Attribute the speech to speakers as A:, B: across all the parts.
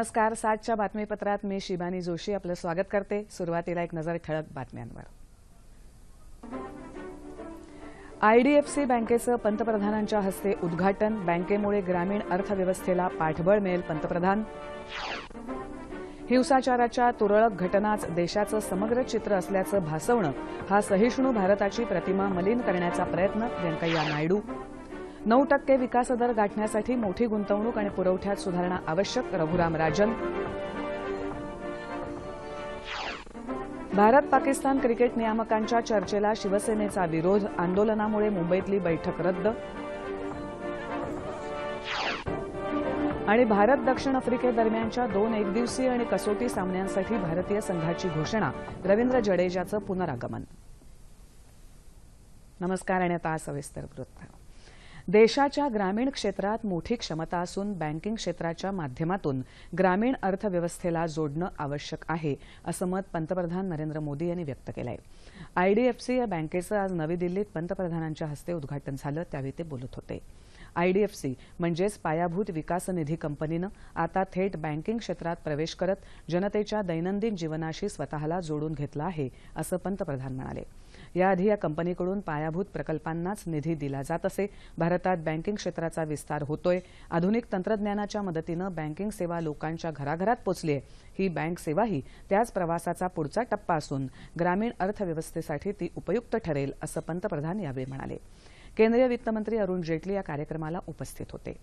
A: नमस्कार सातच्या बातमीपत्रात मी शिबानी जोशी आपलं स्वागत करते. सुरुवातीला एक नजर ठळक बातम्यांवर. आयडीएफसी बँकेचं पंतप्रधानांच्या हस्ते उद्घाटन. बँकेमुळे ग्रामीण अर्थव्यवस्थेला पाठबळ मिळेल पंतप्रधान. हिंसाचाराच्या तुरळक घटनाच देशाचं समग्र चित्र असल्याचं भासवणं हा सहिष्णू भारताची प्रतिमा मलिन करण्याचा प्रयत्न व्यंकय्या नायडू. नऊ टक्के विकासदर गाठण्यासाठी मोठी गुंतवणूक आणि पुरवठ्यात सुधारणा आवश्यक रघुराम राजन. भारत पाकिस्तान क्रिकेट नियामकांच्या चर्चेला शिवसेनेचा विरोध आंदोलनामुळे मुंबईतली बैठक रद्द. आणि भारत दक्षिण आफ्रिकेदरम्यानच्या दोन एकदिवसीय आणि कसोटी सामन्यांसाठी भारतीय संघाची घोषणा रवींद्र जडेजाचं पुनरागमन. नमस्कार आणि आता सविस्तर वृत्त. देशाच्या ग्रामीण क्षेत्रात मोठी क्षमता असून बँकिंग क्षेत्राच्या माध्यमातून ग्रामीण अर्थव्यवस्थेला जोडणं आवश्यक आहे असं मत पंतप्रधान नरेंद्र मोदी यांनी व्यक्त केलं आहे आयडीएफसी या बँकेचं आज नवी दिल्लीत पंतप्रधानांच्या हस्ते उद्घाटन झालं त्यावेळी ते बोलत होते. आयडीएफसी म्हणजेच पायाभूत विकास निधी कंपनीनं आता थेट बँकिंग क्षेत्रात प्रवेश करत जनतेच्या दैनंदिन जीवनाशी स्वतःला जोडून घेतलं आहे असं पंतप्रधान म्हणाले. याआधी या कंपनीकडून पायाभूत प्रकल्पांनाच निधी दिला जात असे. भारतात बँकिंग क्षेत्राचा विस्तार होतोय. आधुनिक तंत्रज्ञानाच्या मदतीनं बँकिंग सेवा लोकांच्या घराघरात पोचली आहे ही बँक सेवाही त्याच प्रवासाचा पुढचा टप्पा असून ग्रामीण अर्थव्यवस्थेसाठी ती उपयुक्त ठरेल असं पंतप्रधान यावेळी म्हणाले. केंद्रीय वित्तमंत्री अरुण जेटली या कार्यक्रमाला उपस्थित होते.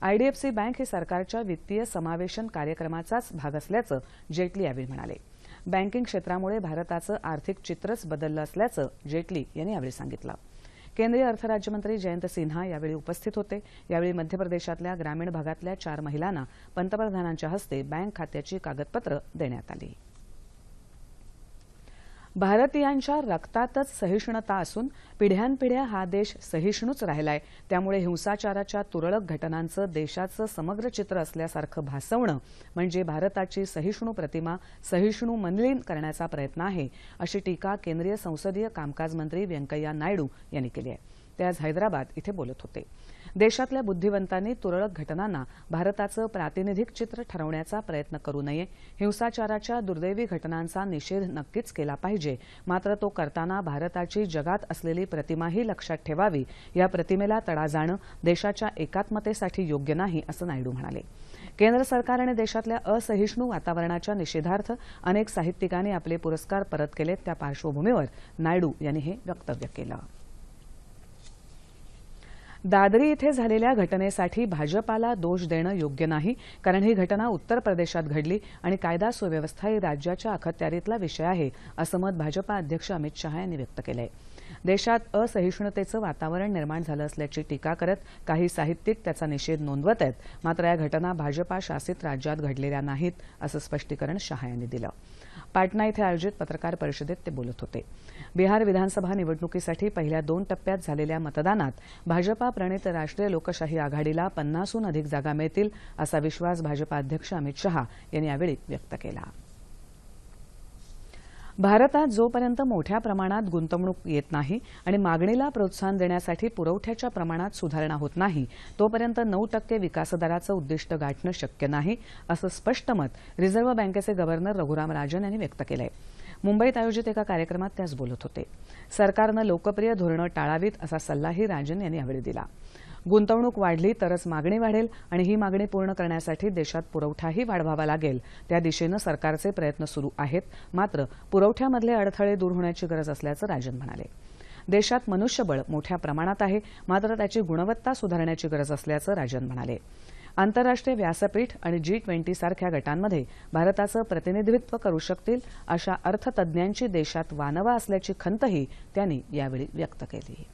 A: आयडीएफसी बँक हे सरकारच्या वित्तीय समावेशन कार्यक्रमाचाच भाग असल्याचं जेटली यावेळी म्हणाले. बँकिंग क्षेत्रामुळे भारताचं आर्थिक चित्रच बदललं असल्याचं जेटली यांनी यावेळी सांगितलं. केंद्रीय अर्थराज्यमंत्री जयंत सिन्हा यावेळी उपस्थित होते. यावेळी मध्य प्रदेशातल्या ग्रामीण भागातल्या चार महिलांना पंतप्रधानांच्या हस्ते बँक खात्याची कागदपत्रं देण्यात आली. भारतीयांच्या रक्तातच सहिष्णुता असून पिढ्यानपिढ्या हा देश सहिष्णूच राहिलाय. त्यामुळे हिंसाचाराच्या तुरळक घटनांचं देशाचं समग्र चित्र असल्यासारखं भासवणं म्हणजे भारताची सहिष्णू प्रतिमा सहिष्णू मनलीन करण्याचा प्रयत्न आहे अशी टीका केंद्रीय संसदीय कामकाज मंत्री व्यंकय्या नायडू यांनी केली आहे. ते आज हैदराबाद इथे बोलत होते. देशातल्या बुद्धिवंतांनी तुरळक घटनांना भारताचं प्रातिनिधिक चित्र ठरवण्याचा प्रयत्न करू नये. हिंसाचाराच्या दुर्दैवी घटनांचा निषेध नक्कीच केला पाहिजे. मात्र तो करताना भारताची जगात असलेली प्रतिमाही लक्षात ठेवावी. या प्रतिमेला तडा जाणं देशाच्या एकात्मतेसाठी योग्य नाही असं नायडू म्हणाले. केंद्र सरकार आणि देशातल्या असहिष्णू वातावरणाच्या निषेधार्थ अनेक साहित्यिकांनी आपले पुरस्कार परत केलेत त्या पार्श्वभूमीवर नायडू यांनी हे वक्तव्य केलं. दादरी इथे झालेल्या घटनेसाठी भाजपाला दोष देणं योग्य नाही कारण ही घटना उत्तर प्रदेशात घडली आणि कायदा सुव्यवस्था ही राज्याच्या अखत्यारीतला विषय आहे असं मत भाजपा अध्यक्ष अमित शहा यांनी व्यक्त केलं आहे देशात असहिष्णुतेचं वातावरण निर्माण झालं असल्याची टीका करत काही साहित्यिक त्याचा निषेध नोंदवत आहेत मात्र या घटना भाजपा शासित राज्यात घडलेल्या नाहीत असं स्पष्टीकरण शहा यांनी दिलं. पाटणा इथं आयोजित पत्रकार परिषदेत ते बोलत होते. बिहार विधानसभा निवडणुकीसाठी पहिल्या दोन टप्प्यात झालेल्या मतदानात भाजपा प्रणित राष्ट्रीय लोकशाही आघाडीला पन्नासहून अधिक जागा मिळतील असा विश्वास भाजपा अध्यक्ष अमित शहा यांनी यावेळी व्यक्त केला. भारतात जोपर्यंत मोठ्या प्रमाणात गुंतवणूक येत नाही आणि मागणीला प्रोत्साहन देण्यासाठी पुरवठ्याच्या प्रमाणात सुधारणा होत नाही तोपर्यंत नऊ टक्के विकासदराचं उद्दिष्ट गाठणं शक्य नाही असं स्पष्ट मत रिझर्व्ह बँकेचे गव्हर्नर रघुराम राजन यांनी व्यक्त केलं आहे मुंबईत आयोजित एका कार्यक्रमात ते आज बोलत होते. सरकारनं लोकप्रिय धोरणं टाळावीत असा सल्लाही राजन यांनी यावेळी दिला. गुंतवणूक वाढली तरच मागणी वाढेल आणि ही मागणी पूर्ण करण्यासाठी देशात पुरवठाही वाढवावा लागेल. त्या दिशेनं सरकारचे प्रयत्न सुरू आहेत. मात्र पुरवठ्यामधले अडथळे दूर होण्याची गरज असल्याचं राजन म्हणाले. देशात मनुष्यबळ मोठ्या प्रमाणात आहे. मात्र त्याची गुणवत्ता सुधारण्याची गरज असल्याचं राजन म्हणाले. आंतरराष्ट्रीय व्यासपीठ आणि जी ट्वेंटी सारख्या गटांमध्ये भारताचं प्रतिनिधित्व करू शकतील अशा अर्थतज्ञांची देशात वानवा असल्याची खंतही त्यांनी यावेळी व्यक्त केली.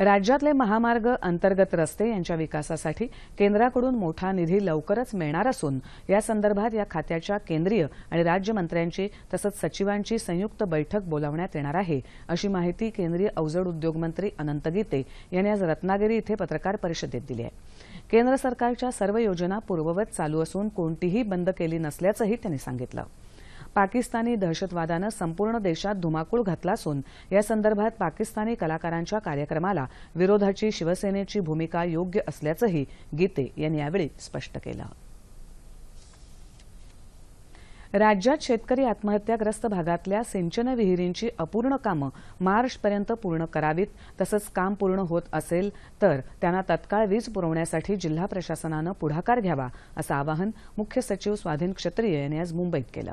A: राज्यातले महामार्ग अंतर्गत रस्ते यांच्या विकासासाठी केंद्राकडून मोठा निधी लवकरच मिळणार असून यासंदर्भात या खात्याच्या केंद्रीय आणि राज्यमंत्र्यांची तसंच सचिवांची संयुक्त बैठक बोलावण्यात येणार आहे अशी माहिती केंद्रीय अवजड उद्योग मंत्री अनंत गीते यांनी आज रत्नागिरी इथे पत्रकार परिषदेत दिली आहे. केंद्र सरकारच्या सर्व योजना पूर्ववत चालू असून कोणतीही बंद केली नसल्याचंही त्यांनी सांगितलं. पाकिस्तानी दहशतवादानं संपूर्ण देशात धुमाकूळ घातला असून या संदर्भात पाकिस्तानी कलाकारांच्या कार्यक्रमाला विरोधाची शिवसेनेची भूमिका योग्य असल्याचंही गीते यांनी यावेळी स्पष्ट केलं. राज्यात शेतकरी आत्महत्याग्रस्त भागातल्या सिंचन विहिरींची अपूर्ण कामं मार्चपर्यंत पूर्ण करावीत तसंच काम पूर्ण होत असेल तर त्यांना तत्काळ वीज पुरवण्यासाठी जिल्हा प्रशासनानं पुढाकार घ्यावा असं आवाहन मुख्य सचिव स्वाधीन क्षत्रिय यांनी आज मुंबईत केलं.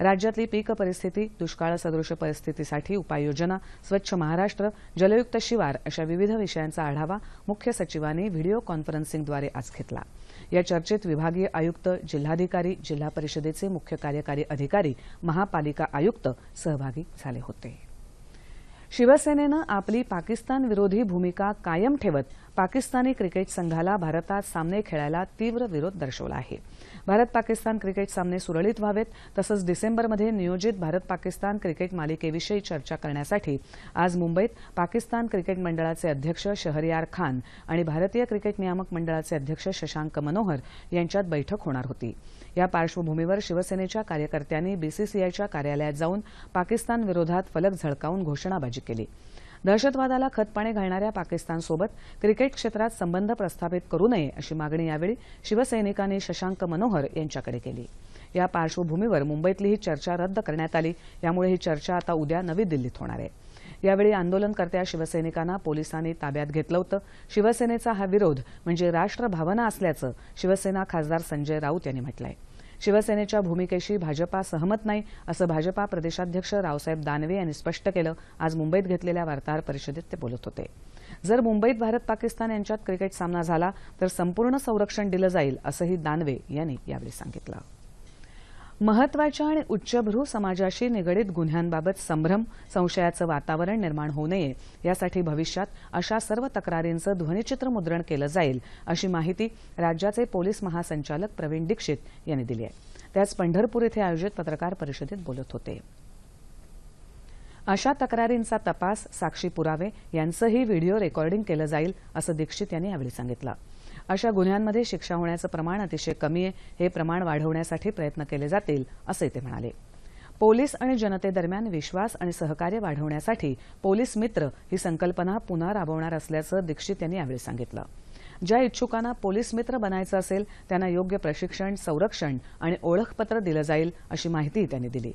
A: राज्यातली पीक परिस्थिती दुष्काळसदृश परिस्थितीसाठी उपाययोजना स्वच्छ महाराष्ट्र जलयुक्त शिवार अशा विविध विषयांचा आढावा मुख्य सचिवांनी व्हिडिओ कॉन्फरन्सिंगद्वारे आज घेतला. या चर्चेत विभागीय आयुक्त जिल्हाधिकारी जिल्हा परिषदेचे मुख्य कार्यकारी अधिकारी महापालिका आयुक्त सहभागी झाले होते. शिवसेनेनं आपली पाकिस्तान विरोधी भूमिका कायम ठेवत पाकिस्तानी क्रिकेट संघाला भारतात सामने खेळायला तीव्र विरोध दर्शवला आहे. भारत पाकिस्तान क्रिकेट सामने सुरळीत व्हावेत तसंच डिसेंबरमध्ये नियोजित भारत पाकिस्तान क्रिकेट मालिकेविषयी चर्चा करण्यासाठी आज मुंबईत पाकिस्तान क्रिकेट मंडळाचे अध्यक्ष शहरयार खान आणि भारतीय क्रिकेट नियामक मंडळाचे अध्यक्ष शशांक मनोहर यांच्यात बैठक होणार होती. या पार्श्वभूमीवर शिवसेनेच्या कार्यकर्त्यांनी बीसीसीआयच्या कार्यालयात जाऊन पाकिस्तान विरोधात फलक झळकावून घोषणाबाजी केली. दहशतवादाला खतपाणी घालणाऱ्या पाकिस्तानसोबत क्रिकेट क्षेत्रात संबंध प्रस्थापित करू नये अशी मागणी यावेळी शिवसैनिकांनी शशांक मनोहर यांच्याकडे केली. या पार्श्वभूमीवर मुंबईतली ही चर्चा रद्द करण्यात आली. यामुळे ही चर्चा आता उद्या नवी दिल्लीत होणार आहे. यावेळी आंदोलनकर्त्या शिवसैनिकांना पोलिसांनी ताब्यात घेतलं होतं. शिवसेनेचा हा विरोध म्हणजे राष्ट्रभावना असल्याचं शिवसेना खासदार संजय राऊत यांनी म्हटलं आहे शिवसेनेच्या भूमिकेशी भाजपा सहमत नाही असं भाजपा प्रदेशाध्यक्ष रावसाहेब दानवे यांनी स्पष्ट केलं. आज मुंबईत घेतलेल्या वार्ताहर परिषदेत ते बोलत होते. जर मुंबईत भारत पाकिस्तान यांच्यात क्रिकेट सामना झाला तर संपूर्ण संरक्षण दिलं जाईल असंही दानवे यांनी यावेळी सांगितलं. महत्त्वाच्या आणि उच्चभ्रू समाजाशी निगडीत गुन्ह्यांबाबत संभ्रम संशयाचं वातावरण निर्माण होऊ नये. यासाठी भविष्यात अशा सर्व तक्रारींचं ध्वनिचित्र मुद्रण केलं जाईल अशी माहिती राज्याचे पोलीस महासंचालक प्रवीण दीक्षित यांनी दिली आहे. ते आज पंढरपूर इथे आयोजित पत्रकार परिषदेत बोलत होते. अशा तक्रारींचा तपास साक्षी पुरावे यांचंही व्हिडिओ रेकॉर्डिंग केलं जाईल असं दीक्षित यांनी यावेळी सांगितलं. अशा गुन्ह्यांमध्ये शिक्षा होण्याचं प्रमाण अतिशय कमी आहे. हे प्रमाण वाढवण्यासाठी प्रयत्न केले जातील असंही ते म्हणाले. पोलीस आणि जनतेदरम्यान विश्वास आणि सहकार्य वाढवण्यासाठी पोलीस मित्र ही संकल्पना पुन्हा राबवणार असल्याचं दीक्षित यांनी यावेळी सांगितलं. ज्या इच्छुकांना पोलीस मित्र बनायचं असेल त्यांना योग्य प्रशिक्षण संरक्षण आणि ओळखपत्र दिलं जाईल अशी माहिती त्यांनी दिली.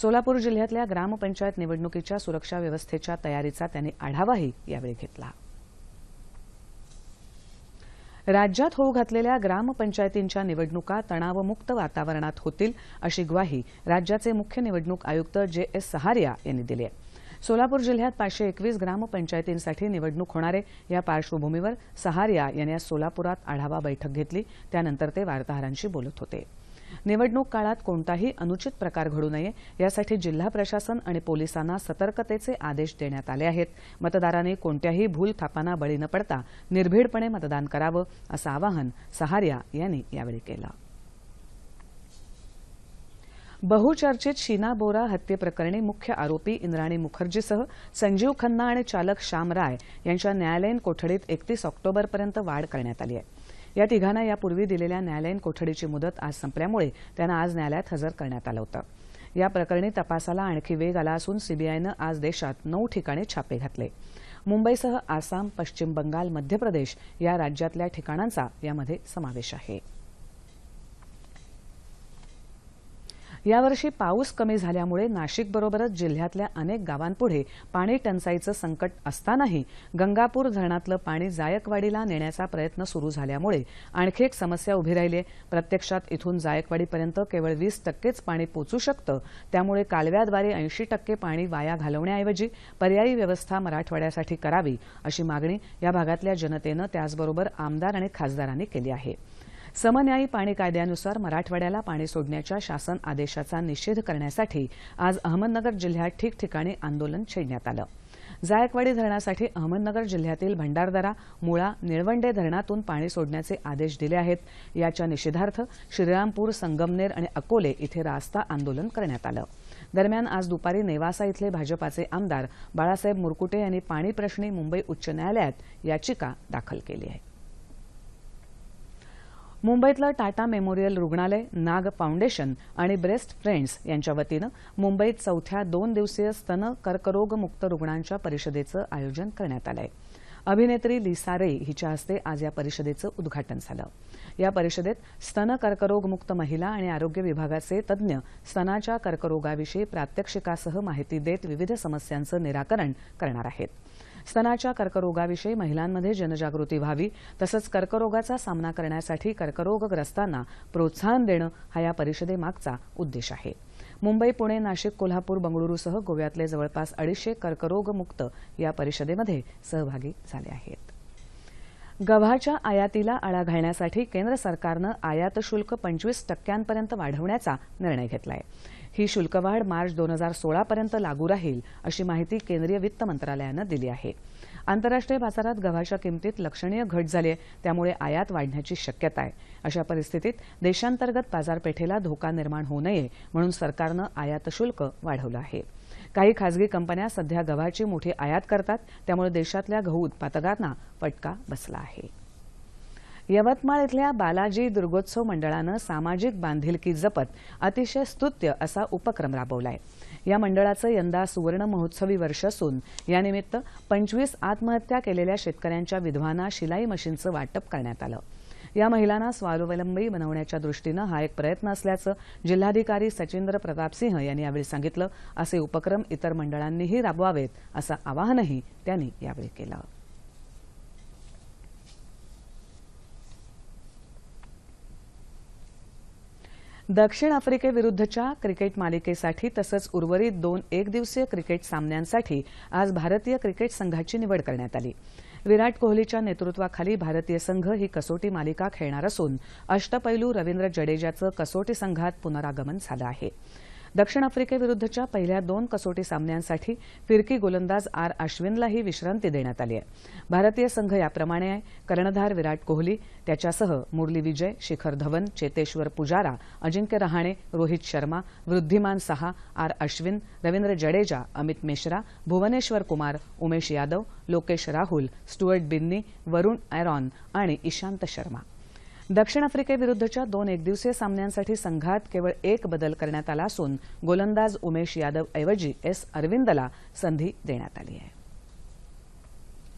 A: सोलापूर जिल्ह्यातल्या ग्रामपंचायत निवडणुकीच्या सुरक्षा व्यवस्थेच्या तयारीचा त्यांनी आढावाही यावेळी घेतला. राज्यात होऊ घातलेल्या ग्रामपंचायतींच्या निवडणुका तणावमुक्त वातावरणात होतील अशी ग्वाही राज्याचे मुख्य निवडणूक आयुक्त जे एस सहारिया यांनी दिली आहे. सोलापूर जिल्ह्यात पाचशे एकवीस ग्रामपंचायतींसाठी निवडणूक होणार आहे या पार्श्वभूमीवर सहारिया यांनी आज सोलापुरात आढावा बैठक घेतली. त्यानंतर ते वार्ताहरांशी बोलत होते. निवडणूक काळात कोणताही अनुचित प्रकार घडू नये यासाठी जिल्हा प्रशासन आणि पोलिसांना सतर्कतेचे आदेश देण्यात आले आहेत. मतदारांनी कोणत्याही भूल थापांना बळी न पडता निर्भीडपणे मतदान करावं असं आवाहन सहारिया यांनी यावेळी केलं. बहुचर्चित शीना बोरा हत्येप्रकरणी मुख्य आरोपी इंद्राणी मुखर्जीसह संजीव खन्ना आणि चालक श्याम राय यांच्या न्यायालयीन कोठडीत एकतीस ऑक्टोबरपर्यंत वाढ करण्यात आली आहे. या तिघांना यापूर्वी दिलेल्या न्यायालयीन कोठडीची मुदत आज संपल्यामुळे त्यांना आज न्यायालयात हजर करण्यात आलं होतं. या प्रकरणी तपासाला आणखी वेग आला असून सीबीआयनं आज देशात नऊ ठिकाणी छापे घातले. मुंबईसह आसाम पश्चिम बंगाल मध्य प्रदेश या राज्यातल्या ठिकाणांचा यामध्ये समावेश आहे. यावर्षी पाऊस कमी झाल्यामुळे नाशिकबरोबरच जिल्ह्यातल्या अनेक गावांपुढे पाणी टंचाईचं संकट असतानाही गंगापूर धरणातलं पाणी जायकवाडीला नेण्याचा प्रयत्न सुरू झाल्यामुळे आणखी एक समस्या उभी राहिली आहे. प्रत्यक्षात इथून जायकवाडीपर्यंत केवळ वीस टक्केच पाणी पोचू शकतं. त्यामुळे कालव्याद्वारे ऐंशी टक्के पाणी वाया घालवण्याऐवजी पर्यायी व्यवस्था मराठवाड्यासाठी करावी अशी मागणी या भागातल्या जनतेनं त्याचबरोबर आमदार आणि खासदारांनी केली आहे. समन्यायी पाणी कायद्यानुसार मराठवाड्याला पाणी सोडण्याच्या शासन आदेशाचा निषेध करण्यासाठी आज अहमदनगर जिल्ह्यात ठिकठिकाणी आंदोलन छेडण्यात आलं. जायकवाडी धरणासाठी अहमदनगर जिल्ह्यातील भंडारदरा मुळा निळवंडे धरणातून पाणी सोडण्याचे आदेश दिले आहेत. याच्या निषेधार्थ श्रीरामपूर संगमनेर आणि अकोले इथे रास्ता आंदोलन करण्यात आलं. दरम्यान आज दुपारी नेवासा इथले भाजपाचे आमदार बाळासाहेब मुरकुटे यांनी पाणी प्रश्नी मुंबई उच्च न्यायालयात याचिका दाखल केली आहे. मुंबईतलं टाटा मेमोरियल रुग्णालय नाग फाउंडेशन आणि ब्रेस्ट फ्रेंड्स यांच्या वतीनं मुंबईत चौथ्या दोन दिवसीय स्तन कर्करोगमुक्त रुग्णांच्या परिषदेचं आयोजन करण्यात आलं आहे अभिनेत्री लिसा रे हिच्या हस्ते आज या परिषदेचं उद्घाटन झालं. या परिषदेत स्तन कर्करोगमुक्त महिला आणि आरोग्य विभागाचे तज्ज्ञ स्तनाच्या कर्करोगाविषयी प्रात्यक्षिकासह माहिती देत विविध समस्यांचं निराकरण करणार आहेत. स्तनाच्या कर्करोगाविषयी महिलांमध्ये जनजागृती व्हावी तसंच कर्करोगाचा सामना करण्यासाठी कर्करोगग्रस्तांना प्रोत्साहन देणं हा या परिषदेमागचा उद्देश आहे. मुंबई पुणे नाशिक कोल्हापूर बंगळुरूसह गोव्यातले जवळपास अडीचशे कर्करोगमुक्त या परिषदेमध्ये सहभागी झाले आहेत. गव्हाच्या आयातीला आळा घालण्यासाठी केंद्र सरकारनं आयात शुल्क पंचवीस टक्क्यांपर्यंत वाढवण्याचा निर्णय घेतला आहे ही शुल्कवाढ मार्च दोन हजार सोळापर्यंत लागू राहील अशी माहिती केंद्रीय वित्त मंत्रालयानं दिली आहे. आंतरराष्ट्रीय बाजारात गव्हाच्या किमतीत लक्षणीय घट झाली आहे त्यामुळे आयात वाढण्याची शक्यता आहे. अशा परिस्थितीत देशांतर्गत बाजारपेठेला धोका निर्माण होऊ नये म्हणून सरकारनं आयात शुल्क वाढवलं आहे. काही खासगी कंपन्या सध्या गव्हाची मोठी आयात करतात त्यामुळे देशातल्या गहू उत्पादकांना फटका बसला आहे. यवतमाळ इथल्या बालाजी दुर्गोत्सव मंडळानं सामाजिक बांधिलकी जपत अतिशय स्तुत्य असा उपक्रम राबवलाय. या मंडळाचं यंदा सुवर्ण महोत्सवी वर्ष असून यानिमित्त पंचवीस आत्महत्या केलेल्या शेतकऱ्यांच्या विधवांना शिलाई मशीनचं वाटप करण्यात आलं. या महिलांना स्वावलंबी बनवण्याच्या दृष्टीनं हा एक प्रयत्न असल्याचं जिल्हाधिकारी सचिंद्र प्रतापसिंह यांनी यावेळी सांगितलं. असे उपक्रम इतर मंडळांनीही राबवावेत असं आवाहनही त्यांनी यावेळी केलं. दक्षिण आफ्रिकेविरुद्धच्या क्रिकेट मालिकेसाठी तसंच उर्वरित दोन एकदिवसीय क्रिकेट सामन्यांसाठी आज भारतीय क्रिकेट संघाची निवड करण्यात आली. विराट कोहलीच्या नेतृत्वाखाली भारतीय संघ ही कसोटी मालिका खेळणार असून अष्टपैलू रवींद्र जडेजाचं कसोटी संघात पुनरागमन झालं आहे. दक्षिण आफ्रिकेविरुद्धच्या पहिल्या दोन कसोटी सामन्यांसाठी फिरकी गोलंदाज आर अश्विनलाही विश्रांती देण्यात आली आहे. भारतीय संघ याप्रमाणे आहे. कर्णधार विराट कोहली त्याच्यासह Murali Vijay Shikhar Dhawan Cheteshwar Pujara Ajinkya Rahane Rohit Sharma Wriddhiman Saha R Ashwin Ravindra Jadeja Amit Mishra Bhuvneshwar Kumar Umesh Yadav Lokesh Rahul Stuart Binny Varun Aaron आणि इशांत शर्मा. दक्षिण आफ्रिकेविरुद्धच्या दोन एकदिवसीय सामन्यांसाठी संघात केवळ एक बदल करण्यात आला असून गोलंदाज उमेश यादव ऐवजी एस अरविंदला संधी देण्यात आली आहे.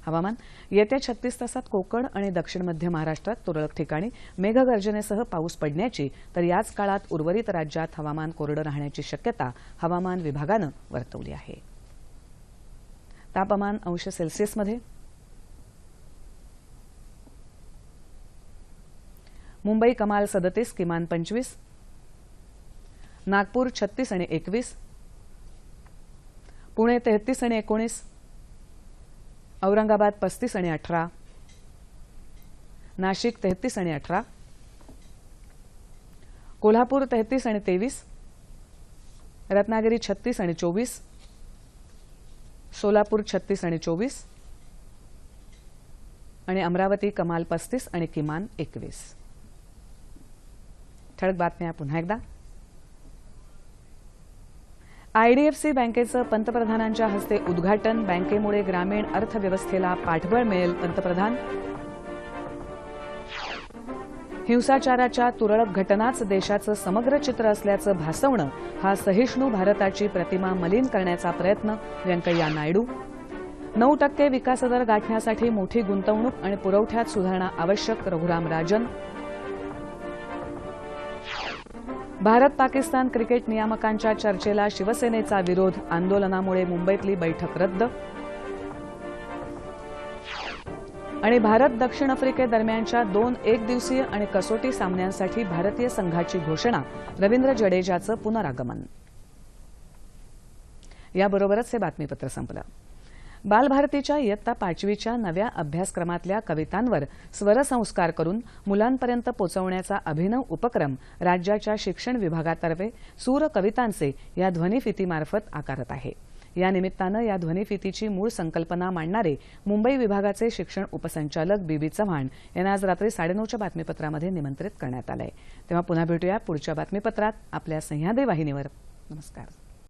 A: हवामान येत्या छत्तीस तासात कोकण आणि दक्षिण मध्य महाराष्ट्रात तुरळक ठिकाणी मेघगर्जनेसह पाऊस पडण्याची तर याच काळात उर्वरित राज्यात हवामान कोरडं राहण्याची शक्यता हवामान विभागानं वर्तवली आहे. तापमान अंश सेल्सिअसमध्ये मुंबई कमाल सदतीस किमान पंचवीस. नागपूर छत्तीस आणि एकवीस. पुणे तेहतीस आणि एकोणीस. औरंगाबाद पस्तीस आणि अठरा. नाशिक तेहतीस आणि अठरा. कोल्हापूर तेहतीस आणि तेवीस. रत्नागिरी छत्तीस आणि चोवीस. सोलापूर छत्तीस आणि चोवीस. आणि अमरावती कमाल पस्तीस आणि किमान एकवीस. ठळक बातम्या पुन्हा एकदा. आयडीएफसी बँकेचं पंतप्रधानांच्या हस्ते उद्घाटन. बँकेमुळे ग्रामीण अर्थव्यवस्थेला पाठबळ मिळेल पंतप्रधान. हिंसाचाराच्या तुरळक घटनाच देशाचं समग्र चित्र असल्याचं भासवणं हा सहिष्णू भारताची प्रतिमा मलिन करण्याचा प्रयत्न व्यंकय्या नायडू. नऊ टक्के विकासदर गाठण्यासाठी मोठी गुंतवणूक आणि पुरवठ्यात सुधारणा आवश्यक रघुराम राजन. भारत पाकिस्तान क्रिकेट नियामकांच्या चर्चेला शिवसेनेचा विरोध आंदोलनामुळे मुंबईतली बैठक रद्द. आणि भारत दक्षिण आफ्रिकेदरम्यानच्या दोन एक दिवसीय आणि कसोटी सामन्यांसाठी भारतीय संघाची घोषणा रवींद्र जडेजाचं पुनरागमन. याबरोबरच हे बातमीपत्र संपलं. बालभारतीच्या इयत्ता पाचवीच्या नव्या अभ्यासक्रमातल्या कवितांवर स्वरसंस्कार करून मुलांपर्यंत पोचवण्याचा अभिनव उपक्रम राज्याच्या शिक्षण विभागातर्फे सूर कवितांचे या ध्वनिफितीमार्फत आकारत आहे. या निमित्तानं या ध्वनिफितीची मूळ संकल्पना मांडणारे मुंबई विभागाचे शिक्षण उपसंचालक बीबी चव्हाण यांना आज रात्री साडेनऊच्या बातमीपत्रामध्ये निमंत्रित करण्यात आलंय. तेव्हा पुन्हा भेटूया पुढच्या बातमीपत्रात आपल्या सह्याद्री वाहिनीवर. नमस्कार.